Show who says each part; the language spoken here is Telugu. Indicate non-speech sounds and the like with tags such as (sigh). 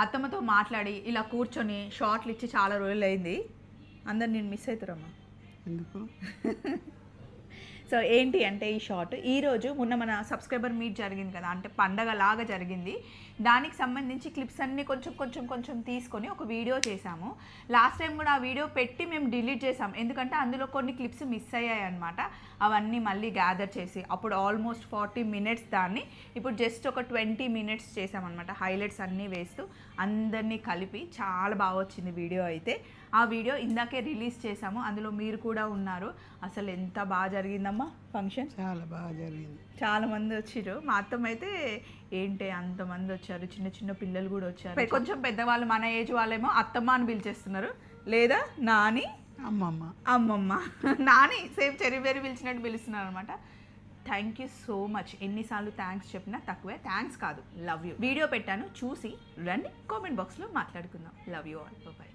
Speaker 1: అత్తమ్మతో మాట్లాడి ఇలా కూర్చొని షార్ట్లు ఇచ్చి చాలా రోజులు అయింది అందరు నేను మిస్ అవుతారమ్మా.
Speaker 2: ఎందుకు? (laughs)
Speaker 1: సో ఏంటి అంటే ఈ షార్ట్. ఈరోజు మొన్న మన సబ్స్క్రైబర్ మీట్ జరిగింది కదా అంటే పండగ లాగా జరిగింది. దానికి సంబంధించి క్లిప్స్ అన్నీ కొంచెం కొంచెం కొంచెం తీసుకొని ఒక వీడియో చేశాము. లాస్ట్ టైం కూడా ఆ వీడియో పెట్టి మేము డిలీట్ చేసాం ఎందుకంటే అందులో కొన్ని క్లిప్స్ మిస్ అయ్యాయి అనమాట అవన్నీ మళ్ళీ గ్యాదర్ చేసి అప్పుడు ఆల్మోస్ట్ ఫార్టీ మినిట్స్ దాన్ని ఇప్పుడు జస్ట్ ఒక ట్వంటీ మినిట్స్ చేసామన్నమాట హైలైట్స్ అన్నీ వేస్తూ అందరినీ కలిపి చాలా బాగా వచ్చింది వీడియో అయితే. ఆ వీడియో ఇందాకే రిలీజ్ చేసాము అందులో మీరు కూడా ఉన్నారు. అసలు ఎంత బాగా జరిగిందమ్మా. ఫంక్షన్
Speaker 2: చాలా బాగా జరిగింది.
Speaker 1: చాలా మంది వచ్చారు మా అత్తమ్మ అయితే ఏంటి అంతమంది వచ్చారు? చిన్న చిన్న పిల్లలు కూడా వచ్చారు. కొంచెం పెద్దవాళ్ళు మన ఏజ్ వాళ్ళేమో అత్తమ్మ అని పిలిచేస్తున్నారు. లేదా నాని?
Speaker 2: అమ్మమ్మ.
Speaker 1: అమ్మమ్మ. (laughs) నాని సేమ్ చెరి వేరి పిలిచినట్టు పిలుస్తున్నారు అనమాట థ్యాంక్ యూ సో మచ్ ఎన్నిసార్లు థ్యాంక్స్ చెప్పినా తక్కువే. థ్యాంక్స్ కాదు. లవ్ యూ వీడియో పెట్టాను. చూసి రండి. కామెంట్ బాక్స్లో మాట్లాడుకుందాం. Love you all bye